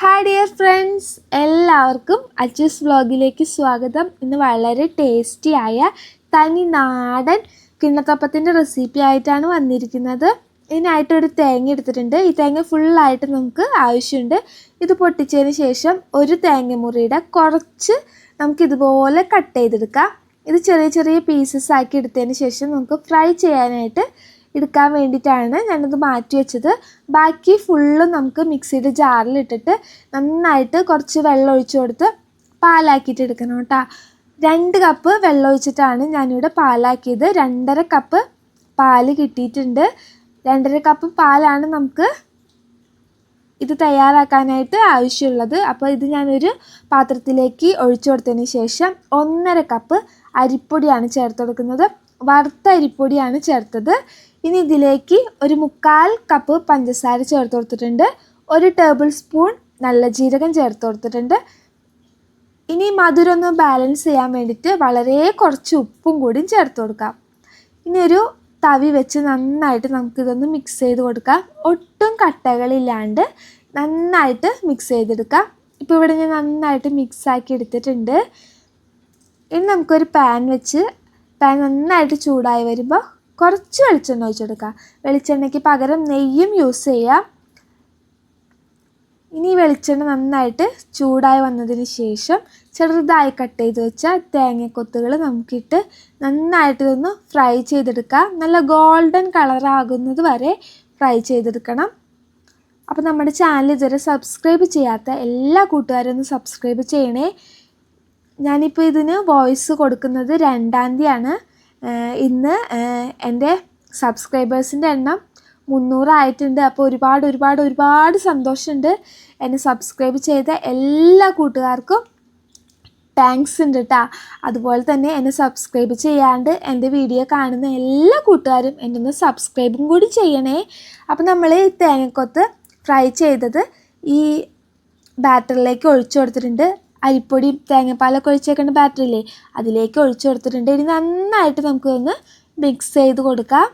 Hi dear friends എല്ലാവർക്കും അജസ് വ്ളോഗിലേക്ക് സ്വാഗതം. ഇന്ന് വളരെ ടേസ്റ്റിയായ തനി നാടൻ കിണ്ണത്തപ്പത്തിന്റെ റെസിപ്പി ആയിട്ടാണ് വന്നിരിക്കുന്നത്. ഇതിനായിട്ടൊരു തേങ്ങ എടുത്തിട്ടുണ്ട്. ഈ തേങ്ങ ഫുള്ളായിട്ട് നമുക്ക് ആവശ്യമുണ്ട്. ഇത് പൊട്ടിച്ചതിന് ശേഷം ഒരു തേങ്ങ മുറിയുടെ കുറച്ച് നമുക്കിതുപോലെ കട്ട് ചെയ്തെടുക്കാം. ഇത് ചെറിയ ചെറിയ പീസസ് ആക്കി എടുത്തതിന് ശേഷം നമുക്ക് ഫ്രൈ ചെയ്യാനായിട്ട് എടുക്കാൻ വേണ്ടിയിട്ടാണ് ഞാനത് മാറ്റി വെച്ചത്. ബാക്കി ഫുള്ളും നമുക്ക് മിക്സിയുടെ ജാറിലിട്ടിട്ട് നന്നായിട്ട് കുറച്ച് വെള്ളം ഒഴിച്ചു കൊടുത്ത് പാലാക്കിയിട്ട് എടുക്കണം കേട്ടോ. രണ്ട് കപ്പ് വെള്ളം ഒഴിച്ചിട്ടാണ് ഞാനിവിടെ പാലാക്കിയത്. രണ്ടര കപ്പ് പാൽ കിട്ടിയിട്ടുണ്ട്. രണ്ടര കപ്പ് പാലാണ് നമുക്ക് ഇത് തയ്യാറാക്കാനായിട്ട് ആവശ്യമുള്ളത്. അപ്പോൾ ഇത് ഞാനൊരു പാത്രത്തിലേക്ക് ഒഴിച്ചു കൊടുത്തതിന് ശേഷം ഒന്നര കപ്പ് അരിപ്പൊടിയാണ് ചേർത്ത് കൊടുക്കുന്നത്. വറുത്ത അരിപ്പൊടിയാണ് ചേർത്തത്. ഇനി ഇതിലേക്ക് ഒരു മുക്കാൽ കപ്പ് പഞ്ചസാര ചേർത്ത് കൊടുത്തിട്ടുണ്ട്. ഒരു ടേബിൾ സ്പൂൺ നല്ല ജീരകം ചേർത്ത് കൊടുത്തിട്ടുണ്ട്. ഇനി മധുരം ഒന്ന് ബാലൻസ് ചെയ്യാൻ വേണ്ടിയിട്ട് വളരെ കുറച്ച് ഉപ്പും കൂടി ചേർത്ത് കൊടുക്കാം. ഇനി ഒരു തവി വെച്ച് നന്നായിട്ട് നമുക്കിതൊന്ന് മിക്സ് ചെയ്ത് കൊടുക്കാം. ഒട്ടും കട്ടകളില്ലാണ്ട് നന്നായിട്ട് മിക്സ് ചെയ്തെടുക്കാം. ഇപ്പോൾ ഇവിടെ ഞാൻ നന്നായിട്ട് മിക്സ് ആക്കി എടുത്തിട്ടുണ്ട്. ഇനി നമുക്കൊരു പാൻ വെച്ച് പാൻ നന്നായിട്ട് ചൂടായി വരുമ്പോൾ കുറച്ച് വെളിച്ചെണ്ണ ഒഴിച്ചെടുക്കുക വെളിച്ചെണ്ണയ്ക്ക് പകരം നെയ്യും യൂസ് ചെയ്യാം. ഇനി വെളിച്ചെണ്ണ നന്നായിട്ട് ചൂടായി വന്നതിന് ശേഷം ചെറുതായി കട്ട് ചെയ്ത് വെച്ച തേങ്ങക്കൊത്തുകൾ നമുക്കിട്ട് നന്നായിട്ട് ഒന്ന് ഫ്രൈ ചെയ്തെടുക്കാം. നല്ല ഗോൾഡൻ കളറാകുന്നത് വരെ ഫ്രൈ ചെയ്തെടുക്കണം. അപ്പോൾ നമ്മുടെ ചാനൽ ഇതുവരെ സബ്സ്ക്രൈബ് ചെയ്യാത്ത എല്ലാ കൂട്ടുകാരും ഒന്ന് സബ്സ്ക്രൈബ് ചെയ്യണേ. ഞാനിപ്പോൾ ഇതിന് വോയിസ് കൊടുക്കുന്നത് രണ്ടാം തീയതിയാണ്. ഇന്ന് എന്റെ സബ്സ്ക്രൈബേഴ്സിന്റെ എണ്ണം മുന്നൂറായിട്ടുണ്ട് അപ്പോൾ ഒരുപാട് ഒരുപാട് ഒരുപാട് സന്തോഷമുണ്ട് എന്നെ സബ്സ്ക്രൈബ് ചെയ്ത എല്ലാ കൂട്ടുകാർക്കും. താങ്ക്സ് ഉണ്ട് കേട്ടോ അതുപോലെ തന്നെ എന്നെ സബ്സ്ക്രൈബ് ചെയ്യാണ്ട് എന്റെ വീഡിയോ കാണുന്ന എല്ലാ കൂട്ടുകാരും എന്നെ ഒന്ന് സബ്സ്ക്രൈബും കൂടി ചെയ്യണേ. അപ്പോൾ നമ്മൾ തേങ്ങക്കൊത്ത് ഫ്രൈ ചെയ്തത് ഈ ബാറ്ററിലേക്ക് ഒഴിച്ചു കൊടുത്തിട്ടുണ്ട്. അരിപ്പൊടി തേങ്ങാപ്പാലൊക്കെ ഒഴിച്ചേക്കേണ്ട ബാറ്ററില്ലേ അതിലേക്ക് ഒഴിച്ചു കൊടുത്തിട്ടുണ്ട് ഇനി നന്നായിട്ട് നമുക്കൊന്ന് മിക്സ് ചെയ്ത് കൊടുക്കാം.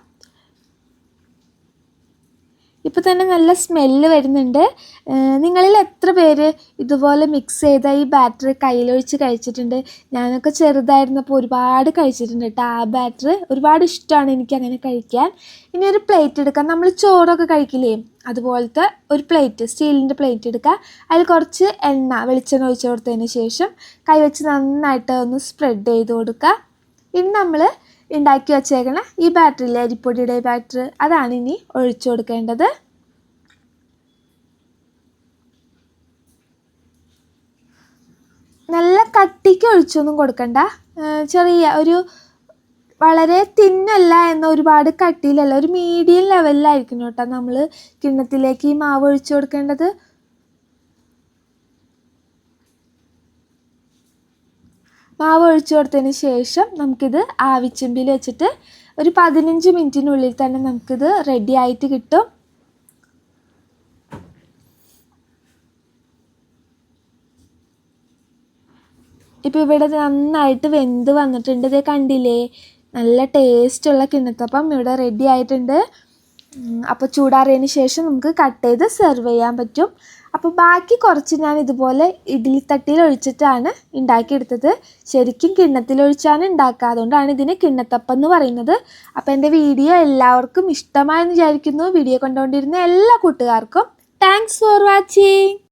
ഇപ്പോൾ തന്നെ നല്ല സ്മെല്ല് വരുന്നുണ്ട്. നിങ്ങളിൽ എത്ര പേര് ഇതുപോലെ മിക്സ് ചെയ്ത ഈ ബാറ്റർ കയ്യിലൊഴിച്ച് കഴിച്ചിട്ടുണ്ട്? ഞാനൊക്കെ ചെറുതായിരുന്നപ്പോൾ ഒരുപാട് കഴിച്ചിട്ടുണ്ട് കേട്ടോ ആ ബാറ്റർ ഒരുപാട് ഇഷ്ടമാണ് എനിക്ക് അങ്ങനെ കഴിക്കാൻ. ഇനി ഒരു പ്ലേറ്റ് എടുക്കാം. നമ്മൾ ചോറൊക്കെ കഴിക്കില്ലേ? അതുപോലത്തെ ഒരു പ്ലേറ്റ് സ്റ്റീലിന്റെ പ്ലേറ്റ് എടുക്കുക. അതിൽ കുറച്ച് എണ്ണ വെളിച്ചെണ്ണ ഒഴിച്ച് കൊടുത്തതിന് ശേഷം കൈവച്ച് നന്നായിട്ട് ഒന്ന് സ്പ്രെഡ് ചെയ്ത് കൊടുക്കുക. ഇനി നമ്മൾ ഉണ്ടാക്കി വച്ചേക്കണ ഈ ബാറ്ററിയിലെ അരിപ്പൊടിയുടെ ബാറ്റർ അതാണ് ഇനി ഒഴിച്ചു കൊടുക്കേണ്ടത്. നല്ല കട്ടിക്ക് ഒഴിച്ചൊന്നും കൊടുക്കണ്ട. ചെറിയ ഒരു വളരെ തിന്നല്ല എന്ന ഒരുപാട് കട്ടിയിലല്ല ഒരു മീഡിയം ലെവലിലായിരിക്കും കേട്ടോ നമ്മൾ കിണ്ണത്തിലേക്ക് ഈ മാവ് ഒഴിച്ചു കൊടുക്കേണ്ടത്. മാവ് ഒഴിച്ചു കൊടുത്തതിന് ശേഷം നമുക്കിത് ആവിച്ചെമ്പിൽ വെച്ചിട്ട് ഒരു പതിനഞ്ച് മിനിറ്റിനുള്ളിൽ തന്നെ നമുക്കിത് റെഡി ആയിട്ട് കിട്ടും. ഇപ്പോൾ ഇവിടെ നന്നായിട്ട് വെന്ത് വന്നിട്ടുണ്ട്. ഇതേ കണ്ടില്ലേ? നല്ല ടേസ്റ്റുള്ള കിണ്ണത്തപ്പം ഇവിടെ റെഡി ആയിട്ടുണ്ട്. അപ്പോൾ ചൂടാറിയതിന് ശേഷം നമുക്ക് കട്ട് ചെയ്ത് സെർവ് ചെയ്യാൻ പറ്റും. അപ്പോൾ ബാക്കി കുറച്ച് ഞാൻ ഇതുപോലെ ഇഡ്ഡലി തട്ടിയിൽ ഒഴിച്ചിട്ടാണ് ഉണ്ടാക്കിയെടുത്തത്. ശരിക്കും കിണ്ണത്തിൽ ഒഴിച്ചാണ് ഉണ്ടാക്കുക. അതുകൊണ്ടാണ് ഇതിന് കിണ്ണത്തപ്പം എന്ന് പറയുന്നത്. അപ്പോൾ എന്റെ വീഡിയോ എല്ലാവർക്കും ഇഷ്ടമായെന്ന് വിചാരിക്കുന്നു. വീഡിയോ കണ്ടുകൊണ്ടിരുന്ന എല്ലാ കൂട്ടുകാർക്കും താങ്ക്സ് ഫോർ വാച്ചിങ്